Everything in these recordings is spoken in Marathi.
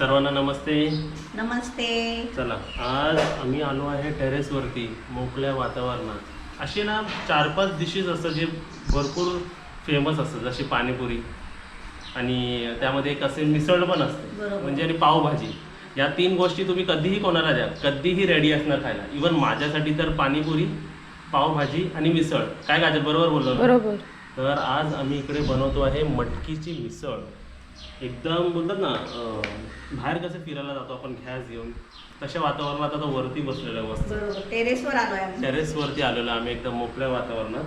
सर्वांना नमस्ते. नमस्ते. चला आज आम्ही आलो आहे टेरेसवरती मोकळ्या वातावरणात. असे ना चार पाच डिशेस असतात जे भरपूर फेमस असतात जशी पाणीपुरी आणि त्यामध्ये एक असे मिसळ पण असते. म्हणजे आणि पावभाजी. या तीन गोष्टी तुम्ही कधीही कोणाला द्या कधीही रेडी असणार खायला. इवन माझ्यासाठी तर पाणीपुरी पावभाजी आणि मिसळ. काय गाजर? बरोबर बोललो? बरोबर. तर आज आम्ही इकडे बनवतो आहे मटकीची मिसळ. एकदम बोलतात ना बाहेर कसं फिरायला जातो आपण गॅस घेऊन तशा वातावरणात आता वरती बसलेलो मस्त. बरोबर टेरेसवर आलोय आम्ही. टेरेसवरती आलेलो आम्ही एकदम मोकळ्या वातावरणात.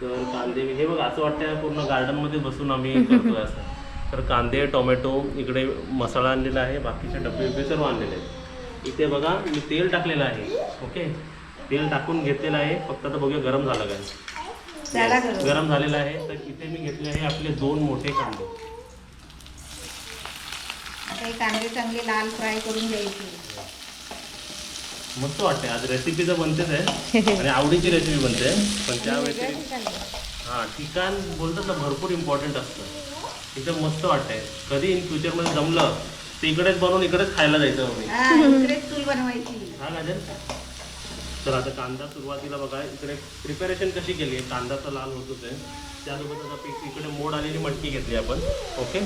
तर कांदे हे बघ असं वाटतं पूर्ण गार्डनमध्ये बसून आम्ही करतोय असं. तर कांदे टोमॅटो इकडे मसाला आणलेला आहे बाकीचे डबे बिबे सर्व आणलेले आहेत. इथे बघा मी तेल टाकलेलं आहे ओके? तेल टाकून घेतलेलं आहे फक्त आता बघूया गरम झालं काय त्याला गरज. गरम झालेलं आहे तर इथे मी घेतले आहे आपले दोन मोठे कांदे. हे कांदे चांगले लाल फ्राय करून घ्यायचे. मस्त वाटते आज रेसिपी तर बनतेच आहे. आणि आवडीची रेसिपी बनते. पण त्या व्यतिरिक्त हां ठिकाण बोलतात ना भरपूर इम्पॉर्टंट असतं. इथं मस्त वाटतंय. कधी इन फ्युचरमध्ये जमलं तर इकडेच बनवून इकडेच खायला जायचं हा इकडेच चूल बनवायची. हा गाजर? तर आता कांदा सुरुवातीला बघा इकडे प्रिपरेशन कशी केली आहे? कांदा तर लाल होतच आहे त्यासोबत आता पीक इकडे मोड आलेली मटकी घेतली आपण. ओके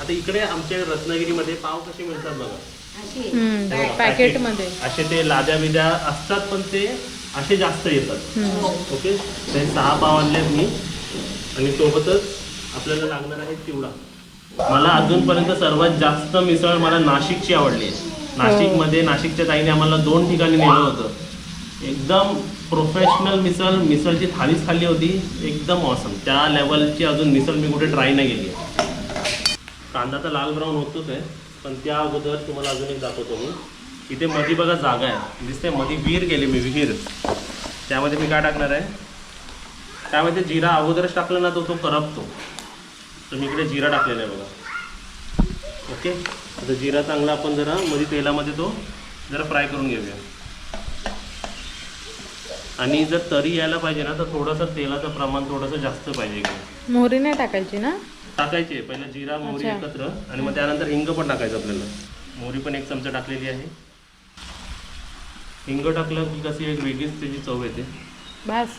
आता इकडे आमच्या रत्नागिरीमध्ये पाव कसे मिळतात बघा? हे पॅकेटमध्ये. असे ते लाद्या बिद्या असतात पण ते असे जास्त येतात. ओके ते सहा पाव आणलेत मी. आणि सोबतच आपल्याला लागणार आहे चिवडा. मला अजूनपर्यंत सर्वात जास्त मिसळ मला नाशिकची आवडली आहे. नाशिकमध्ये नाशिकच्या ताईने आम्हाला दोन ठिकाणी नेलं होतं. एकदम प्रोफेशनल मिसळ मिसळची थाळीच खाल्ली होती. एकदम ऑसम त्या लेवलची अजून मिसळ मी कुठे ट्राय नाही केली. आहे कांदा तर लाल ब्राऊन होतोच आहे पण त्या अगोदर तुम्हाला अजून एक दाखवतो मी. इथे मध्ये बघा जागा आहे. दिसते मध्ये विहीर केली मी विहीर. त्यामध्ये मी काय टाकणार आहे? त्यामध्ये जिरा अगोदरच टाकला ना तो तो करपतो. तर मी इकडे जिरा टाकलेला आहे बघा. ओके? आता जिरा चांगला आपण जरा मध्ये तेलामध्ये तो जरा फ्राय करून घेऊया. आणि जर तरी यायला पाहिजे ना तर थोडंसं तेलाचं प्रमाण थोडंसं जास्त पाहिजे मोहरी नाही टाकायची ना? टाकायचे पहिलं जिरा मोहरी. एकत्र आणि मग त्यानंतर हिंग पण टाकायचं आपल्याला. मोहरी पण एक चमचा टाकलेली आहे. हिंग टाकलं की कशी एक वेगळीच त्याची चव येते. बस.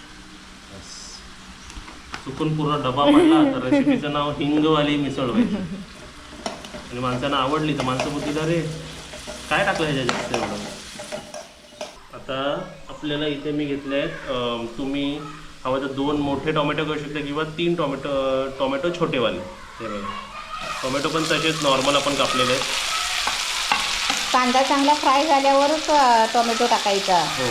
चुकून पूर्ण डबा पडला तर रेसिपीचं नाव हिंगवाली मिसळ व्हायची आणि माणसांना आवडली तर माणसं बोलतील अरे काय टाकलं ह्याच्यात जास्त एवढं? आता आपल्याला इथे मी घेतले आहेत तुम्ही हवं तर दोन मोठे टोमॅटो घेऊ शकता किंवा तीन टोमॅटो टोमॅटो छोटेवाले. हे बघा. टोमॅटो पण तसेच नॉर्मल आपण कापलेले आहेत. कांदा चांगला फ्राय झाल्यावरच टोमॅटो टाकायचा. हो.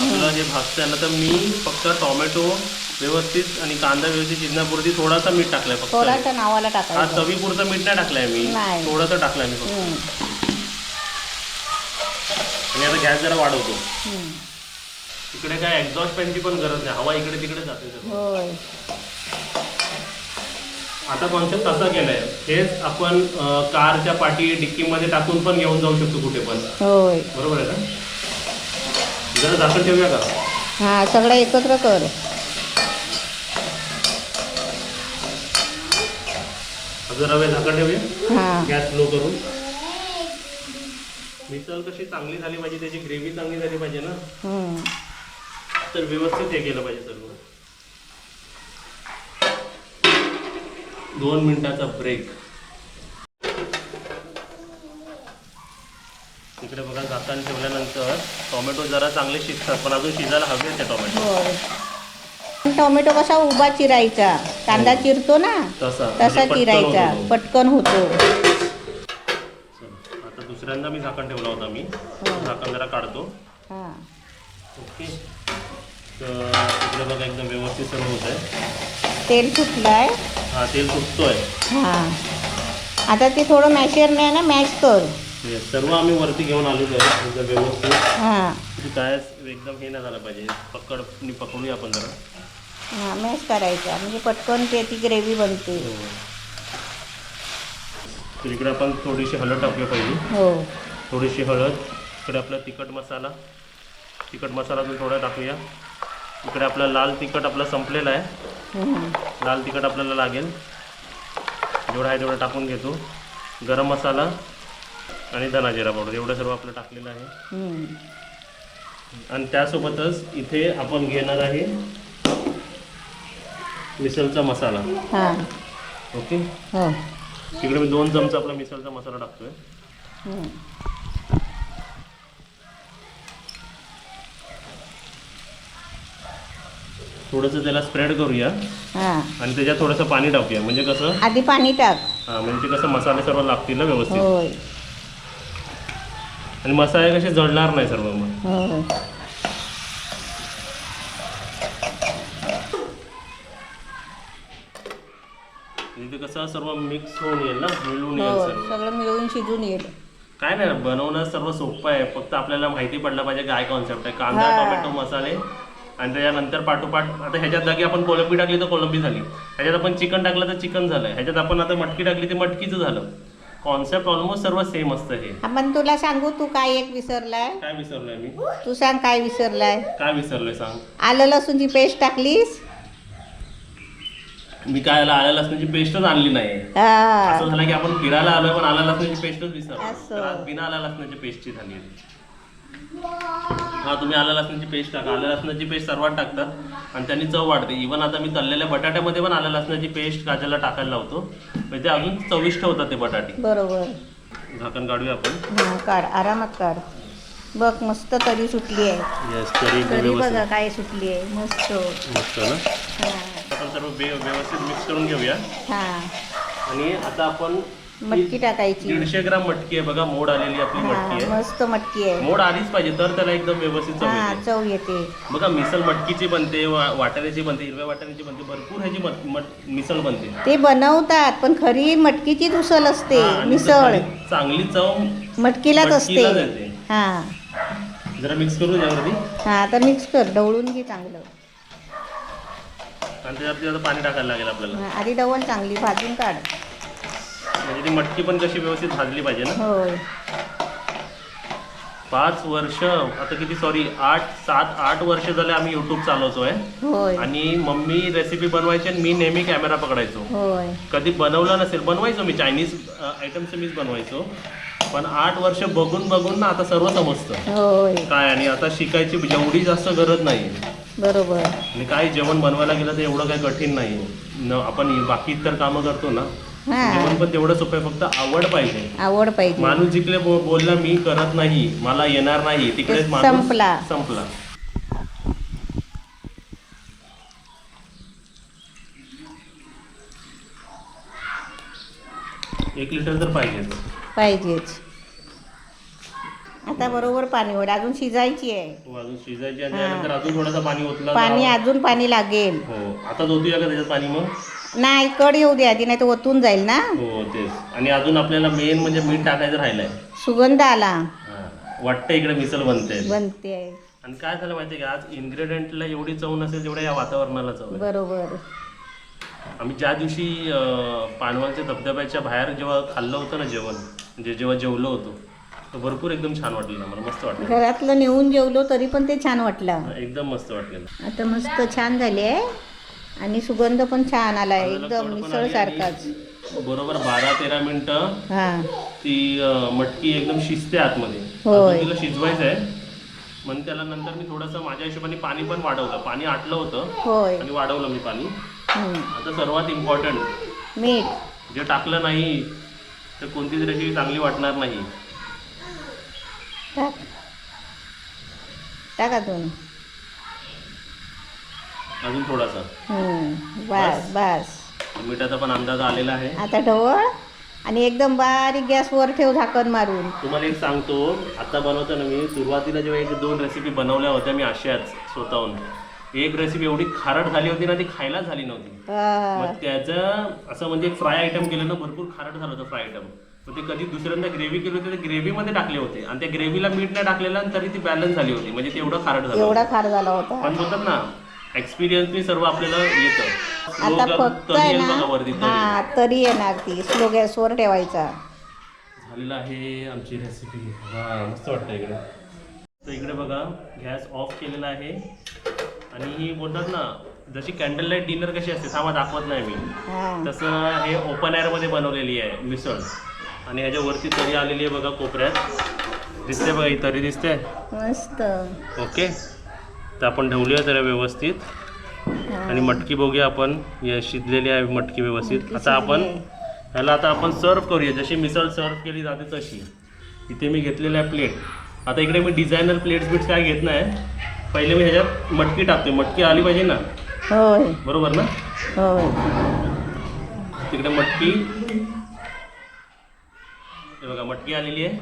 आपलं हे भाजतं ना तर मी फक्त टोमॅटो व्यवस्थित आणि कांदा व्यवस्थित शिजण्यापुरती थोडासा मीठ टाकलाय फक्त. थोडासा नावाला हा टाकायचा. चवीपुरतं मीठ नाही टाकलंय मी. नाही. थोडंसं टाकलंय मी फक्त. हम्म, आणि आता गॅस जरा वाढवतो. इकडे काय एक्झॉस्ट फॅनची पण गरज नाही. हवा इकडे तिकडे जाते. होय. आता कॉन्सेप्ट कसा केलाय. हेच आपण अं, कारच्या पाठी डिक्कीमध्ये टाकून पण घेऊन जाऊ शकतो कुठे पण. होय. बरोबर आहे ना जरा झाकण ठेवूया का? हा सगळं एकत्र कर. आता रवे झाकण ठेवूया. हा. गॅस स्लो करून. मिसळ कशी चांगली झाली पाहिजे त्याची ग्रेव्ही चांगली झाली पाहिजे ना? हम्म. तर व्यवस्थित हे केलं पाहिजे सर्व. दोन मिनिटाचा ब्रेक इकडे बघा झाकण ठेवल्यानंतर टोमॅटो जरा चांगले शिजतात पण अजून शिजायला हवे आहेत ते टोमॅटो. होय. टोमॅटो कसा उभा चिरायचा कांदा चिरतो ना तसा. तसा म्हणजे पटकन चिरायचा होतो तो. पटकन होतो. दुसऱ्यांदा मी झाकण ठेवला होता मी. झाकण जरा काढतो. हा. ओके. तर बघा एकदम व्यवस्थित सर्व होत आहे तेल सुटलाय. हा तेल सुटतोय. हा. आता ते थोडं मॅशरने ना मॅश कर. हे सर्व आम्ही वरती घेऊन आलेलो आहे एकदम व्यवस्थित. हा. की काय एकदम हे नाही झालं पाहिजे. पकड पकडूया आपण जरा. हा मॅश करायचा. म्हणजे पटकन त्याची ग्रेव्ही बनते. तर इकडे आपण थोडीशी हळद टाकूया पहिली. हो. थोडीशी हळद. इकडे आपला तिखट मसाला. तिखट मसाला अजून थोडा टाकूया. इकडे आपला लाल तिखट आपला संपलेला आहे. लाल तिखट आपल्याला लागेल. जेवढा आहे तेवढं टाकून घेतो. गरम मसाला आणि धना जिरा पावडर. एवढं सर्व आपलं टाकलेलं आहे. आणि त्यासोबतच इथे आपण घेणार आहे मिसळचा मसाला. हा. ओके? हो. तिकडे मी दोन चमचा आपला मिसळचा मसाला टाकतोय. थोडंसं त्याला स्प्रेड करूया. हा. आणि त्याच्यात थोडंसं पाणी टाकूया. म्हणजे कसं? आधी पाणी टाक. हा म्हणजे कसं मसाले सर्व लागतील ना व्यवस्थित? होय. आणि मसाले कसे जळणार नाही सर्व मग. होय. म्हणजे ते कसं सर्व मिक्स होऊन येईल ना मिळून येईल सर्व सगळं. मिळून शिजून येईल. काय नाही बनवणं सर्व सोपं आहे. फक्त आपल्याला माहिती पडलं पाहिजे काय कॉन्सेप्ट आहे. कांदा हा. टोमॅटो मसाले आणि त्याच्यानंतर पाठोपाठ आता ह्याच्यात जागी आपण कोलंबी टाकली तर कोलंबी झाली. ह्याच्यात आपण चिकन टाकलं तर चिकन झालं. ह्याच्यात आपण आता मटकी टाकली तर मटकीचं झालं. कॉन्सेप्ट ऑलमोस्ट सर्व सेम असतं हे. आपण तुला सांगू तू काय एक विसरलाय? काय विसरलोय मी? तू सांग काय विसरलाय? काय विसरलोय सांग. आलं लसूणची पेस्ट टाकलीस? मी काय आला आल्या लसणाची पेस्टच आणली नाही. हा. असं झालं की आपण फिरायला आलोय पण आला लसणाची पेस्टच विसरलो. असं. तर आज बिना आला लसणाची पेस्टची झाली हा तुम्ही आला लसणाची पेस्ट टाका. आल्या लसणाची पेस्ट सर्वात टाकतात आणि त्यांनी चव वाढते. इवन आता मी तळलेल्या बटाट्यामध्ये पण आल्या लसणाची पेस्ट काजाला टाकायला लावतो. म्हणजे ते अजून चविष्ट होतात ते बटाटे. बरोबर. झाकण काढूया आपण. हा काढ. आरामात काढ. बघ मस्त तरी सुटली आहे. येस तरी व्यवस्थित. बघा काय सुटली आहे. मस्त. मस्त ना? हा. आपण सर्व व्य- व्यवस्थित मिक्स करून घेऊया. हा. आणि आता आपण मटकी टाकायची. दीडशे ग्राम मटकी आहे बघा मोड आलेली आपली हा मटकी आहे. मस्त मटकी आहे. मोड आलीच पाहिजे तर त्याला एकदम व्यवस्थित चव हा येते. चव येते. बघा मिसळ मटकीची बनते वा- वाटाण्याची बनते हिरव्या वाटाण्याची बनते भरपूर ह्याची मट- मट- मिसळ बनते. ते बनवतात पण खरी मटकीचीच उसळ असते हा, आणि मिसळ. चांगली- चांगली चव मटकीलाच असते. मटकीलाच येते. हा. जरा मिक्स करू त्यावरती हा तर मिक्स कर ढवळून घे चांगलं. आणि त्याच्यावरती आता पाणी टाकायला लागेल आपल्याला. हा, आधी डवल चांगली भाजून काढ. म्हणजे ती मटकी पण कशी व्यवस्थित भाजली पाहिजे ना? होय. पाच वर्ष आता किती सॉरी आठ सात आठ वर्ष झाले आम्ही युट्यूब चालवतोय. होय. आणि मम्मी रेसिपी बनवायची आणि मी नेहमी कॅमेरा पकडायचो. होय. कधी बनवलं नसेल बनवायचो मी चायनीज आयटम्स मीच बनवायचो. पण आठ वर्ष बघून बघून ना आता सर्व समजतं. होय. काय आणि आता शिकायची जेवढी जास्त गरज नाही. बरोबर. आणि काय जेवण बनवायला गेलं तर एवढं काही कठीण नाही. न आपण बाकी इतर कामं करतो ना हा. जेवण पण तेवढं सोपं आहे फक्त आवड पाहिजे. आवड पाहिजे. माणूस जिकडे बो- बोलला मी करत नाही मला येणार नाही तिकडे माणूस संपला. संपला. एक लिटर तर पाहिजेच. पाहिजेच. आता बरोबर पाणी ओढ. अजून शिजायची आहे. हो, अजून शिजायची आणि. त्यानंतर अजून थोडासा पाणी ओतला पाणी जावं. अजून पाणी लागेल. हो. आता ओतूया का त्याच्यात पाणी मग? नाही कड येऊ दे आधी नाही तर ओतून जाईल ना. हो तेच. आणि अजून आपल्याला मेन म्हणजे मीठ टाकायचं राहिलंय. सुगंध आला. हा. वाटतं इकडे मिसळ बनते बनते. आहे आणि काय झालं माहितीये का? आज इन्ग्रेडियंटला एवढी चव नसेल तेवढ्या या वातावरणाला चव आहे. बरोबर. आम्ही ज्या दिवशी अं, पानवालच्या धबधब्याच्या बाहेर जेव्हा खाल्लं होतं ना जेवण म्हणजे जेव्हा जेवलो होतो तर भरपूर एकदम छान वाटलेलं आम्हाला मस्त वाटलं. घरातलं नेऊन जेवलो तरी पण ते छान वाटलं. एकदम मस्त वाटलेलं आता मस्त छान झाली आहे. आणि सुगंध पण छान आलाय आपल्याला एकदम मिसळ आली सारखाच. बरोबर बारा तेरा मिनिटं हा. ती अं, मटकी एकदम शिजते आतमध्ये. होय. अजून तिला शिजवायचं आहे म्हणून त्याला नंतर मी थोडंसं माझ्या हिशोबाने पाणी पण वाढवलं. पाणी आटलं होतं. होय. आणि वाढवलं मी पाणी. हम्म. आता सर्वात इम्पॉर्टंट मीठ. जे टाकलं नाही तर कोणतीच रेसिपी चांगली वाटणार नाही. टाक. टाक अजून अजून थोडासा. हम्म. बस. बस मिठाचा पण अंदाज आलेला आहे. आता ढवळ आणि एकदम बारीक गॅसवर ठेव झाकण मारून. तुम्हाला एक सांगतो आता बनवताना मी सुरुवातीला जेव्हा एक दोन रेसिपी बनवल्या होत्या मी अशाच स्वतःहून. एक रेसिपी एवढी खारट झाली होती ना ती खायला झाली नव्हती. हा. मग त्याचं असं म्हणजे फ्राय आयटम केलं ना भरपूर खारट झालं होतं फ्राय आयटम ते कधी दुसऱ्यांदा ग्रेव्ही केली होती ते ग्रेव्हीमध्ये टाकले होते. आणि त्या ग्रेव्हीला मीठ नाही टाकलेलं आणि तरी ती बॅलन्स झाली होती. म्हणजे तेवढं खारट झालं एवढा खार झाला होता. पण बोलतात ना एक्सपिरियन्सनी सर्व आपल्याला येतं. आता फक्त आहे ना बघा वरती तरी. हा तरी येणार ती. स्लो गॅसवर ठेवायचा. झालेलं आहे आमची रेसिपी वा मस्त वाटतं इकडे. तर इकडे बघा गॅस ऑफ केलेला आहे. आणि ही बोलतात ना जशी कॅन्डल लाइट डिनर कशी असते थांबा दाखवत नाही मी. हा. तसं हे ओपन एअरमध्ये बनवलेली आहे मिसळ. आणि ह्याच्यावरती तरी आलेली आहे बघा कोपऱ्यात. दिसते बघा ही तरी दिसते? मस्त. ओके. तर आपण ढवलूया जरा व्यवस्थित. हा. आणि मटकी बघूया आपण. या शिजलेली आहे मटकी व्यवस्थित. आता आपण ह्याला आता आपण सर्व करूया. जशी मिसळ सर्व केली जाते तशी. इथे मी घेतलेलं आहे प्लेट आता इकडे मी डिझायनर प्लेट्स बिट्स काय घेत नाही. पहिले मी ह्याच्यात मटकी टाकते मटकी आली पाहिजे ना? होय. बरोबर ना? तिकडे मटकी मटकी आलेली आहे.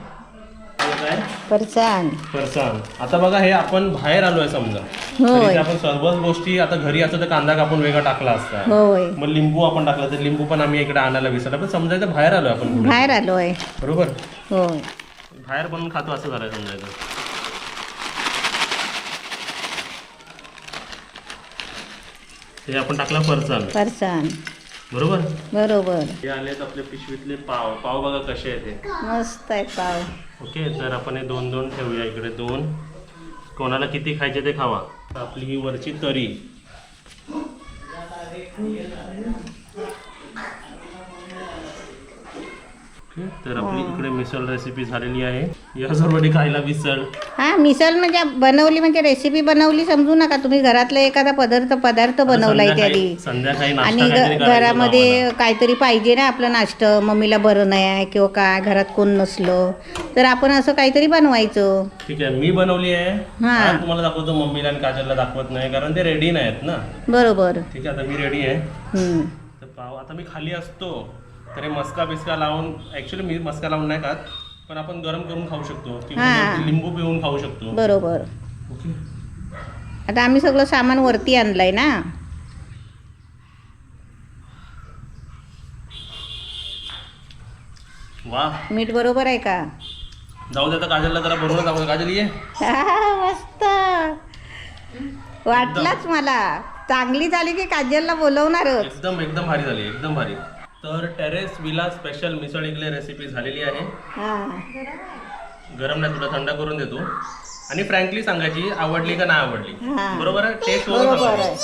हे काय फरसाण फरसाण आता बघा हे आपण बाहेर आलोय समजा. तर आपण सर्वच गोष्टी आता घरी असतो तर कांदा कापून वेगळा टाकला असता. होय. मग लिंबू आपण टाकलं तर लिंबू पण आम्ही इकडे आणायला विसरलो. पण समजायचं बाहेर आलोय आपण कुठे. बाहेर आलोय. बरोबर? होय. बाहेर बनवून खातो असं झालंय समजायचं ते आपण टाकला फरसाण फरसाण बरोबर? बरोबर. हे आलेत आपले पिशवीतले पाव. पाव बघा कसे आहेत हे. मस्त आहे पाव. ओके तर आपण हे दोन दोन ठेवूया इकडे दोन. कोणाला किती खायचे ते खावा. आपली ही वरची तरी. तर आपली इकडे मिसळ रेसिपी झालेली आहे. यासोबत खायला मिसळ. हा मिसळ म्हणजे बनवली म्हणजे रेसिपी बनवली समजू नका. तुम्ही घरातला एखादा पदार्थ पदार्थ बनवलाय त्यादी संध्याकाळी आणि घरामध्ये काहीतरी पाहिजे ना आपलं नाश्तं. मम्मीला बरं नाही आहे किंवा काय घरात कोण नसलं. तर आपण असं काहीतरी बनवायचं. ठीक आहे मी बनवली आहे. हा. तुम्हाला दाखवतो मम्मीला आणि काजलला दाखवत नाही कारण ते रेडी नाहीत ना. बरोबर. ठीक आहे आता मी रेडी आहे. हम्म. तर पाव आता मी खाली असतो. तर हे मस्का बिस्का लावून ॲक्च्युली मी मस्का लावून नाही खात पण आपण गरम करून खाऊ शकतो. किंवा हा. लिंबू पिऊन खाऊ शकतो. बरोबर. ओके. आता आम्ही सगळं सामान वरती आणलंय ना? वा. मीठ बरोबर आहे का? जाऊ दे आता काजलला जरा बरोबर दाखवतो. काजल ये. हा, मस्त. वाटलाच मला. चांगली झाली की काजलला बोलवणारच. एकदम एकदम भारी झाली एकदम भारी. तर टेरेस विला स्पेशल मिसळ इकडे रेसिपी झालेली आहे. हा. गरम नाही तुला थंड करून देतो. आणि फ्रँकली सांगायची आवडली का नाही आवडली? हा. बरोबर आहे? टेस्ट बरोबर आहे.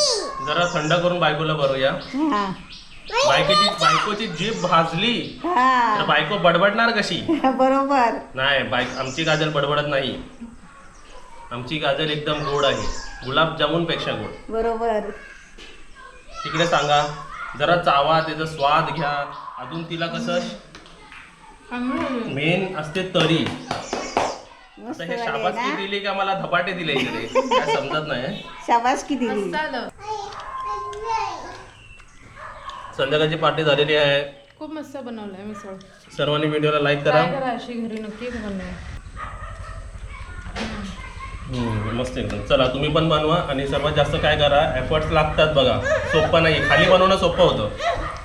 जरा थंड करून बायकोला बरूया हा. बायकोची बायकोची जीभ भाजली तर हा बायको बडबडणार कशी? बरोबर. नाही बाय आमची गाजर बडबडत नाही. आमची गाजर एकदम गोड आहे. गुलाबजामुनपेक्षा गोड. बरोबर. तिकडे सांगा. जरा चावा त्याचा स्वाद घ्या. अजून तिला कसं मेन असते तरी. आता हे शाबासकी दिली का मला धपाटे दिले इकडे? काय समजत नाही शाबास किती दिली. संध्याकाळची पार्टी झालेली आहे. खूप मस्त बनवलंय मिसळ. सर्वांनी व्हिडिओला लाईक करा. काय करा अशी घरी नक्की बनवा मस्त एकदम. चला तुम्ही पण बनवा आणि सर्वात जास्त काय करा एफर्ट्स लागतात बघा. सोपं नाही खाली बनवणं सोपं होतं.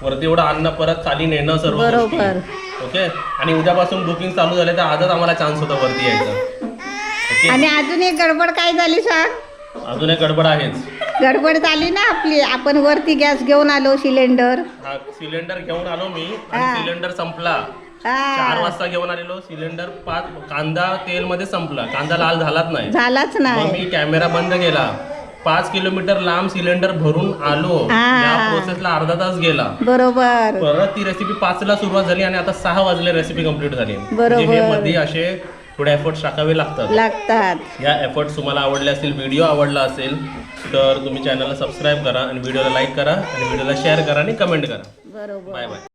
वरती एवढं अन्न परत खाली नेणं सर्व. बरोबर. ओके? आणि उद्यापासून बुकिंग चालू झाले तर आजच आम्हाला चान्स होता वरती यायचा. आणि अजून एक गडबड काय झाली सांग? अजून एक गडबड आहेच. गडबड झाली ना आपली. आपण वरती गॅस घेऊन आलो सिलेंडर. हा सिलेंडर घेऊन आलो मी हा. सिलेंडर संपला. चार वाजता घेऊन आलेलो सिलेंडर पाच कांदा तेल मध्ये संपला. कांदा लाल झालाच नाही. झालाच मग नाही. मी कॅमेरा बंद केला. पाच किलोमीटर लांब सिलेंडर भरून आलो. हा. या प्रोसेसला अर्धा तास गेला. बरोबर. परत ती रेसिपी पाचला सुरुवात झाली आणि आता सहा वाजले रेसिपी कंप्लीट झाली. बरोबर. म्हणजे हे मध्ये असे थोडे एफर्ट्स टाकावे लागतात. लागतात. या एफर्ट्स तुम्हाला आवडले असतील व्हिडिओ आवडला असेल तर तुम्ही चॅनलला सबस्क्राईब करा आणि व्हिडिओला लाईक करा आणि व्हिडिओला शेअर करा आणि कमेंट करा. बरोबर. Bye bye